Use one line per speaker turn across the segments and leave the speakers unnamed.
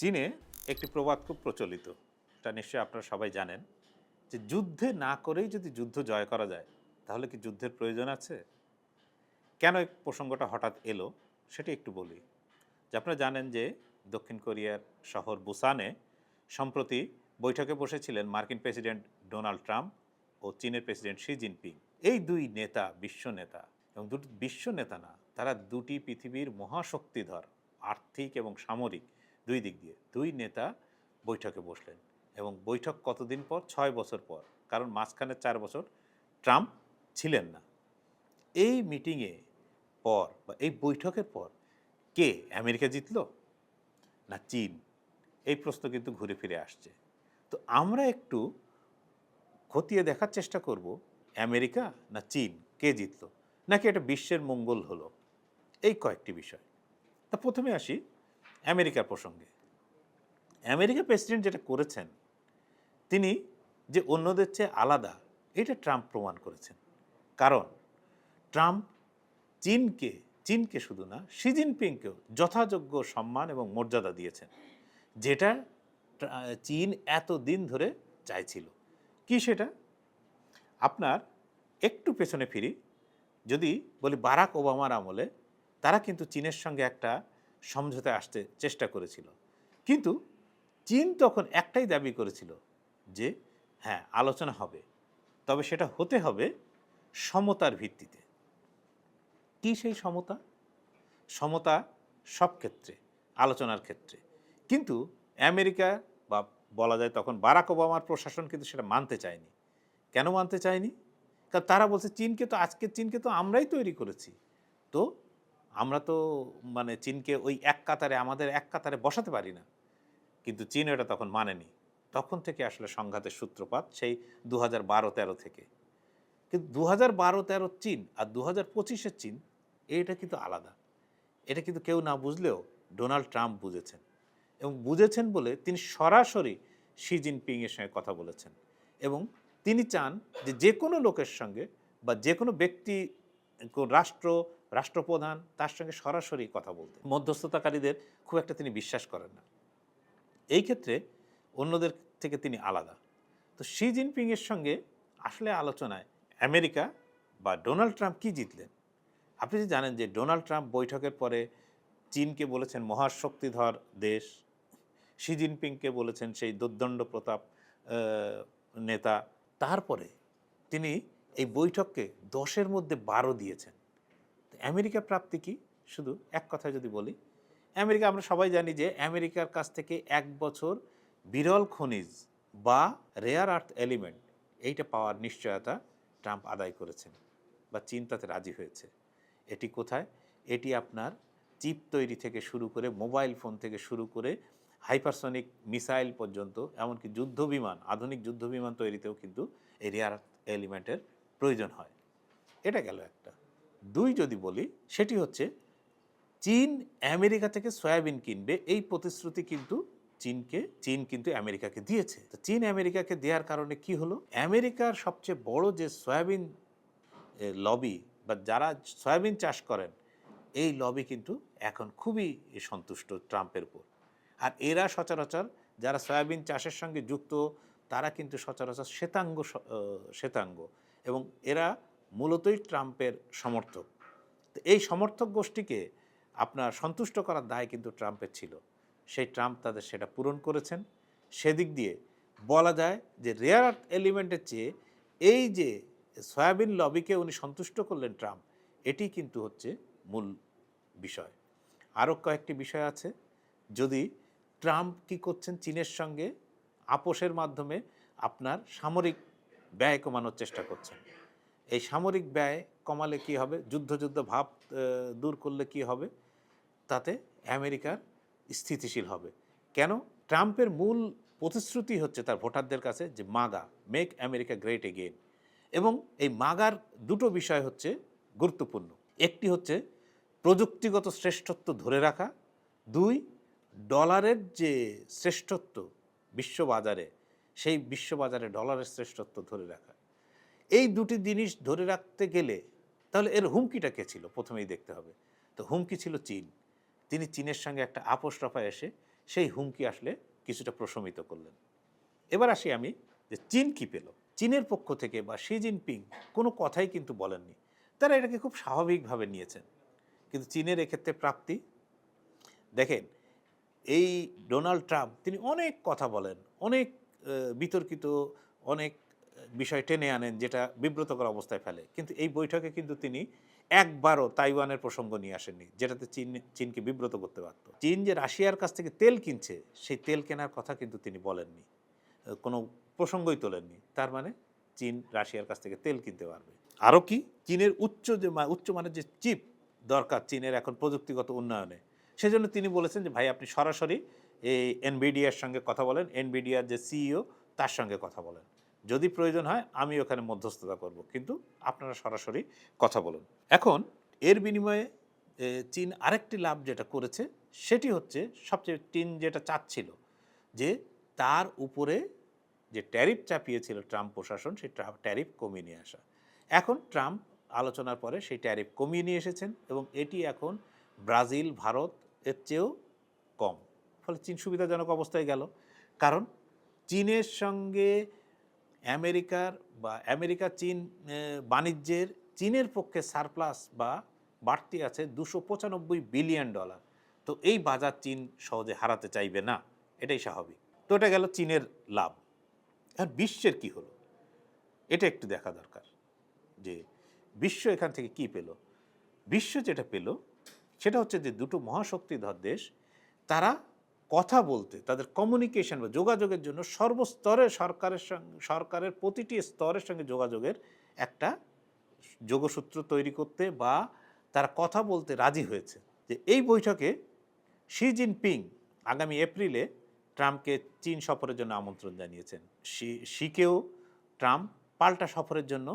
চীনে একটি প্রবাদ খুব প্রচলিত। এটা নিশ্চয়ই আপনারা সবাই জানেন যে যুদ্ধে না করেই যদি যুদ্ধ জয় করা যায়, তাহলে কি যুদ্ধের প্রয়োজন আছে? কেন এই প্রসঙ্গটা হঠাৎ এলো, সেটা একটু বলি। যে আপনারা জানেন যে দক্ষিণ কোরিয়ার শহর বুসানে সম্প্রতি বৈঠকে বসেছিলেন মার্কিন প্রেসিডেন্ট ডোনাল্ড ট্রাম্প ও চীনের প্রেসিডেন্ট শি জিনপিং। এই দুই নেতা, বিশ্ব নেতা এবং দুটি বিশ্ব নেতা না, তারা দুটি পৃথিবীর মহাশক্তিধর, আর্থিক এবং সামরিক দুই দিক দিয়ে। দুই নেতা বৈঠকে বসলেন এবং বৈঠক কতদিন পর? ছয় বছর পর। কারণ মাঝখানে চার বছর ট্রাম্প ছিলেন না। এই মিটিংয়ে পর বা এই বৈঠকের পর কে আমেরিকা জিতল না চীন? এই প্রশ্ন কিন্তু ঘুরে ফিরে আসছে। তো আমরা একটু খতিয়ে দেখার চেষ্টা করব, আমেরিকা না চীন? কে জিতল? নাকি এটা বিশ্বের মঙ্গল হলো? এই কয়েকটি বিষয়। তা প্রথমে আসি আমেরিকার প্রসঙ্গে। আমেরিকা প্রেসিডেন্ট যেটা করেছেন, তিনি যে অন্যদের চেয়ে আলাদা, এটা ট্রাম্প প্রমাণ করেছেন। কারণ ট্রাম্প চীনকে চীনকে শুধু না, শি জিনপিংকেও যথাযোগ্য সম্মান এবং মর্যাদা দিয়েছেন। যেটা চীন এত দিন ধরে চাইছিল। কি সেটা? আপনার একটু পেছনে ফিরি, যদি বলি বারাক ওবামার আমলে, তারা কিন্তু চীনের সঙ্গে একটা সমঝোতায় আসতে চেষ্টা করেছিল। কিন্তু চীন তখন একটাই দাবি করেছিল যে হ্যাঁ আলোচনা হবে। তবে সেটা হতে হবে সমতার ভিত্তিতে। কি সেই সমতা? সমতা সব ক্ষেত্রে, আলোচনার ক্ষেত্রে। কিন্তু আমেরিকা বা বলা যায় তখন বারাক ওবামার প্রশাসন কিন্তু সেটা মানতে চায়নি। কেন মানতে চায়নি? কারণ তারা বলছে, চীনকে তো আজকে চীনকে তো আমরাই তৈরি করেছি। তো আমরা তো মানে চীনকে ওই এক কাতারে, আমাদের এক কাতারে বসাতে পারি না। কিন্তু চীন এটা তখন মানেনি। তখন থেকে আসলে সংঘাতের সূত্রপাত সেই দু হাজার বারো তেরো থেকে। কিন্তু দু হাজার বারো তেরো চীন আর দু হাজার পঁচিশের চীন, এটা কিন্তু আলাদা। এটা কিন্তু কেউ না বুঝলেও ডোনাল্ড ট্রাম্প বুঝেছেন। এবং বুঝেছেন বলে তিনি সরাসরি শি জিনপিংয়ের সঙ্গে কথা বলেছেন। এবং তিনি চান যে যে কোনো লোকের সঙ্গে বা যে কোনো ব্যক্তি, রাষ্ট্র রাষ্ট্রপ্রধান, তার সঙ্গে সরাসরি কথা বলতে। মধ্যস্থতাকারীদের খুব একটা তিনি বিশ্বাস করেন না। এই ক্ষেত্রে অন্যদের থেকে তিনি আলাদা। তো শি জিনপিংয়ের সঙ্গে আসলে আলোচনায় আমেরিকা বা ডোনাল্ড ট্রাম্প কি জিতলেন? আপনি যে জানেন যে ডোনাল্ড ট্রাম্প বৈঠকের পরে চীনকে বলেছেন মহাশক্তিধর দেশ, শি জিনপিংকে বলেছেন সেই দুর্দণ্ড প্রতাপ নেতা। তারপরে তিনি এই বৈঠককে দশের মধ্যে বারো দিয়েছেন। আমেরিকা প্রাপ্তি কি? শুধু এক কথায় যদি বলি, আমেরিকা আমরা সবাই জানি যে আমেরিকার কাছ থেকে এক বছর বিরল খনিজ বা রেয়ার আর্থ এলিমেন্ট এইটা পাওয়ার নিশ্চয়তা ট্রাম্প আদায় করেছেন বা চীন তাতে রাজি হয়েছে। এটি কোথায়? এটি আপনার চিপ তৈরি থেকে শুরু করে মোবাইল ফোন থেকে শুরু করে হাইপারসনিক মিসাইল পর্যন্ত, এমনকি যুদ্ধ বিমান আধুনিক যুদ্ধ বিমান তৈরিতেও কিন্তু এই রেয়ার এলিমেন্টের প্রয়োজন হয়। এটা গেল একটা। দুই যদি বলি, সেটি হচ্ছে চীন আমেরিকা থেকে সয়াবিন কিনবে, এই প্রতিশ্রুতি কিন্তু চীনকে, চীন কিন্তু আমেরিকাকে দিয়েছে। তো চীন আমেরিকাকে দেওয়ার কারণে কি হলো? আমেরিকার সবচেয়ে বড় যে সয়াবিন লবি বা যারা সয়াবিন চাষ করেন, এই লবি কিন্তু এখন খুবই সন্তুষ্ট ট্রাম্পের উপর। আর এরা সচরাচর যারা সয়াবিন চাষের সঙ্গে যুক্ত, তারা কিন্তু সচরাচর শ্বেতাঙ্গ শ্বেতাঙ্গ। এবং এরা মূলতই ট্রাম্পের সমর্থক। তো এই সমর্থক গোষ্ঠীকে আপনার সন্তুষ্ট করার দায় কিন্তু ট্রাম্পের ছিল। সেই ট্রাম্প তাদের সেটা পূরণ করেছেন। সেদিক দিয়ে বলা যায় যে রেয়ার আর্থ এলিমেন্টের চেয়ে এই যে সয়াবিন লবিকে উনি সন্তুষ্ট করলেন ট্রাম্প, এটি কিন্তু হচ্ছে মূল বিষয়। আরও কয়েকটি বিষয় আছে। যদি ট্রাম্প কি করছেন চীনের সঙ্গে, আপোষের মাধ্যমে আপনার সামরিক ব্যয় কমানোর চেষ্টা করছেন। এই সামরিক ব্যয় কমালে কি হবে? যুদ্ধ যুদ্ধ ভাব দূর করলে কি হবে? তাতে আমেরিকার স্থিতিশীল হবে। কেন? ট্রাম্পের মূল প্রতিশ্রুতি হচ্ছে তার ভোটারদের কাছে যে MAGA make America great again এবং এই মাগার দুটো বিষয় হচ্ছে গুরুত্বপূর্ণ। একটি হচ্ছে প্রযুক্তিগত শ্রেষ্ঠত্ব ধরে রাখা। দুই, ডলারের যে শ্রেষ্ঠত্ব বিশ্ববাজারে, সেই বিশ্ববাজারে ডলারের শ্রেষ্ঠত্ব ধরে রাখা। এই দুটি জিনিস ধরে রাখতে গেলে তাহলে এর হুমকিটা কে ছিল? প্রথমেই দেখতে হবে। তো হুমকি ছিল চীন। তিনি চীনের সঙ্গে একটা আপোষ রফায় এসে সেই হুমকি আসলে কিছুটা প্রশমিত করলেন। এবার আসি আমি যে চীন কি পেল? চীনের পক্ষ থেকে বা শি জিনপিং কোনো কথাই কিন্তু বলেননি। তারা এটাকে খুব স্বাভাবিকভাবে নিয়েছেন। কিন্তু চীনের এক্ষেত্রে প্রাপ্তি? দেখেন, এই ডোনাল্ড ট্রাম্প তিনি অনেক কথা বলেন, অনেক বিতর্কিত, অনেক বিষয় টেনে আনেন যেটা বিব্রতকর অবস্থায় ফেলে। কিন্তু এই বৈঠকে কিন্তু তিনি একবারও তাইওয়ানের প্রসঙ্গ নিয়ে আসেননি, যেটাতে চীন, চীনকে বিব্রত করতে পারত চীন যে রাশিয়ার কাছ থেকে তেল কিনছে, সেই তেল কেনার কথা কিন্তু তিনি বলেননি। কোনো প্রসঙ্গই তোলেননি। তার মানে চীন রাশিয়ার কাছ থেকে তেল কিনতে পারবে। আরও কি? চীনের উচ্চ যে মা- উচ্চমানের যে চিপ দরকার চীনের এখন প্রযুক্তিগত উন্নয়নে। সেজন্য তিনি বলেছেন যে, ভাই, আপনি সরাসরি এই এনবিডিআর সঙ্গে কথা বলেন। এনবিডিআর যে সিইও তার সঙ্গে কথা বলেন। যদি প্রয়োজন হয়, আমি ওখানে মধ্যস্থতা করব। কিন্তু আপনারা সরাসরি কথা বলুন। এখন, এর বিনিময়ে চীন আরেকটি লাভ যেটা করেছে, সেটি হচ্ছে সবচেয়ে চীন যেটা চাচ্ছিল, যে তার উপরে যে ট্যারিফ চাপিয়েছিল ট্রাম্প প্রশাসন, সেই ট্যারিফ কমিয়ে নিয়ে আসা। এখন ট্রাম্প আলোচনার পরে সেই ট্যারিফ কমিয়ে নিয়ে এসেছেন এবং এটি এখন ব্রাজিল, ভারত এর চেয়েও কম। ফলে চীন সুবিধাজনক অবস্থায় গেল। কারণ, চীনের সঙ্গে আমেরিকার বা আমেরিকা, চীন বাণিজ্যের, চীনের পক্ষে সারপ্লাস বা বাড়তি আছে দুশো পঁচানব্বই বিলিয়ন ডলার। তো এই বাজার চীন সহজে হারাতে চাইবে না, এটাই স্বাভাবিক। তো এটা গেল চীনের লাভ। আর বিশ্বের কি হলো? এটা একটু দেখা দরকার যে বিশ্ব এখান থেকে কি পেল? বিশ্ব যেটা পেল সেটা হচ্ছে যে দুটো মহাশক্তিধর দেশ, তারা কথা বলতে, তাদের কমিউনিকেশন বা যোগাযোগের জন্য সর্বস্তরে সরকারের সঙ্গে সরকারের প্রতিটি স্তরের সঙ্গে যোগাযোগের একটা যোগসূত্র তৈরি করতে বা তারা কথা বলতে রাজি হয়েছে। যে এই বৈঠকে শি জিনপিং আগামী এপ্রিলে ট্রাম্পকে চীন সফরের জন্য আমন্ত্রণ জানিয়েছেন। শি শিকেও ট্রাম্প পাল্টা সফরের জন্য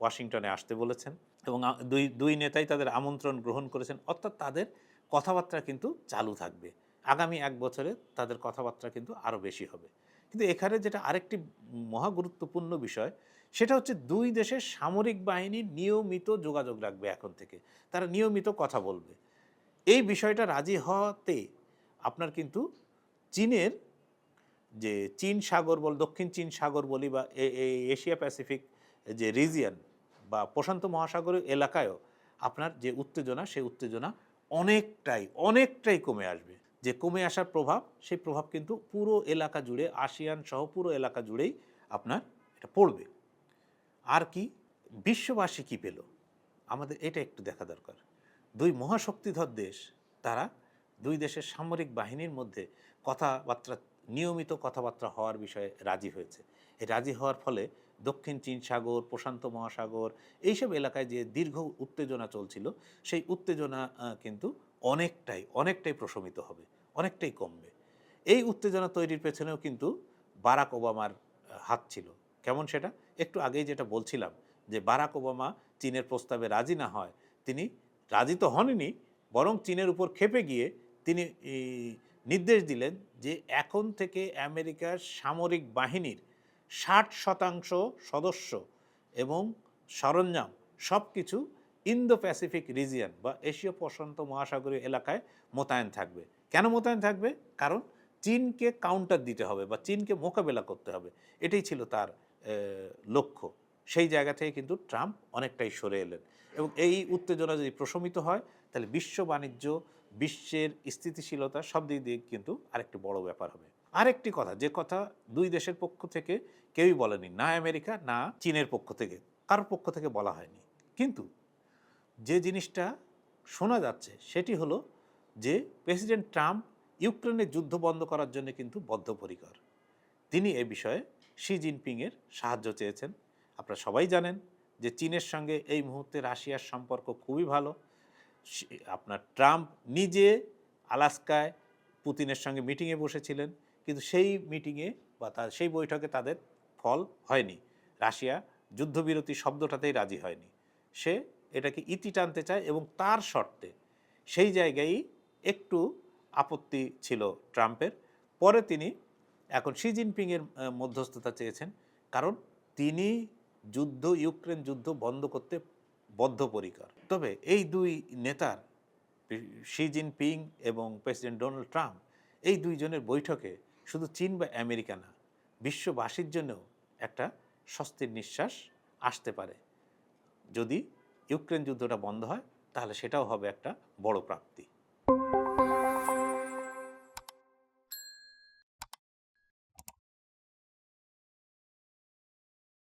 ওয়াশিংটনে আসতে বলেছেন এবং দুই দুই নেতাই তাদের আমন্ত্রণ গ্রহণ করেছেন। অর্থাৎ তাদের কথাবার্তা কিন্তু চালু থাকবে। আগামী এক বছরে তাদের কথাবার্তা কিন্তু আরও বেশি হবে। কিন্তু এখানে যেটা আরেকটি মহা গুরুত্বপূর্ণ বিষয়, সেটা হচ্ছে দুই দেশের সামরিক বাহিনী নিয়মিত যোগাযোগ রাখবে এখন থেকে। তারা নিয়মিত কথা বলবে। এই বিষয়টা রাজি হওয়াতে আপনার কিন্তু চীনের যে চীন সাগর বল, দক্ষিণ চীন সাগর বলি বা এই এশিয়া প্যাসিফিক যে রিজিয়ান বা প্রশান্ত মহাসাগরীয় এলাকায়ও আপনার যে উত্তেজনা, সেই উত্তেজনা অনেকটাই অনেকটাই কমে আসবে। যে কমে আসার প্রভাব, সেই প্রভাব কিন্তু পুরো এলাকা জুড়ে, আসিয়ান সহ পুরো এলাকা জুড়েই আপনার এটা পড়বে। আর কি, বিশ্ববাসী কি পেল? আমাদের এটা একটু দেখা দরকার। দুই মহাশক্তিধর দেশ, তারা দুই দেশের সামরিক বাহিনীর মধ্যে কথাবার্তা, নিয়মিত কথাবার্তা হওয়ার বিষয়ে রাজি হয়েছে। এই রাজি হওয়ার ফলে দক্ষিণ চীন সাগর, প্রশান্ত মহাসাগর, এইসব এলাকায় যে দীর্ঘ উত্তেজনা চলছিল, সেই উত্তেজনা কিন্তু অনেকটাই অনেকটাই প্রশমিত হবে, অনেকটাই কমবে। এই উত্তেজনা তৈরির পেছনেও কিন্তু বারাক ওবামার হাত ছিল। কেমন সেটা? একটু আগেই যেটা বলছিলাম যে বারাক ওবামা চীনের প্রস্তাবে রাজি না হয়, তিনি রাজি তো হননি, বরং চীনের উপর খেপে গিয়ে তিনি নির্দেশ দিলেন যে এখন থেকে আমেরিকার সামরিক বাহিনীর ষাট শতাংশ সদস্য এবং সরঞ্জাম সব কিছু ইন্দো প্যাসিফিক রিজিয়ন বা এশীয় প্রশান্ত মহাসাগরীয় এলাকায় মোতায়েন থাকবে। কেন মোতায়েন থাকবে? কারণ চীনকে কাউন্টার দিতে হবে বা চীনকে মোকাবেলা করতে হবে। এটাই ছিল তার লক্ষ্য। সেই জায়গা থেকে কিন্তু ট্রাম্প অনেকটাই সরে এলেন। এবং এই উত্তেজনা যদি প্রশমিত হয়, তাহলে বিশ্ব বাণিজ্য, বিশ্বের স্থিতিশীলতা সব দিক দিয়ে কিন্তু আরেকটি বড় ব্যাপার হবে। আরেকটি কথা, যে কথা দুই দেশের পক্ষ থেকে কেউই বলেনি, না আমেরিকা, না চীনের পক্ষ থেকে। কারোর পক্ষ থেকে বলা হয়নি। কিন্তু যে জিনিসটা শোনা যাচ্ছে সেটি হলো যে প্রেসিডেন্ট ট্রাম্প ইউক্রেনের যুদ্ধ বন্ধ করার জন্য কিন্তু বদ্ধপরিকর। তিনি এ বিষয়ে শি জিনপিংয়ের সাহায্য চেয়েছেন। আপনারা সবাই জানেন যে চীনের সঙ্গে এই মুহূর্তে রাশিয়ার সম্পর্ক খুবই ভালো। আপনার ট্রাম্প নিজে আলাস্কায় পুতিনের সঙ্গে মিটিংয়ে বসেছিলেন, কিন্তু সেই মিটিংয়ে বা তার সেই বৈঠকে তাদের ফল হয়নি। রাশিয়া যুদ্ধবিরতি শব্দটাতেই রাজি হয়নি। সে এটাকে ইতি টানতে চায় এবং তার শর্তে সেই জায়গায় একটু আপত্তি ছিল ট্রাম্পের। পরে তিনি এখন শি জিনপিংয়ের মধ্যস্থতা চেয়েছেন। কারণ তিনি যুদ্ধ, ইউক্রেন যুদ্ধ বন্ধ করতে বদ্ধপরিকর। তবে এই দুই নেতার, শি জিনপিং এবং প্রেসিডেন্ট ডোনাল্ড ট্রাম্প, এই দুইজনের বৈঠকে শুধু চীন বা আমেরিকা না, বিশ্ববাসীর জন্যও একটা স্বস্তির নিঃশ্বাস আসতে পারে। যদি ইউক্রেন যুদ্ধটা বন্ধ হয় তাহলে সেটাও হবে একটা বড় প্রাপ্তি।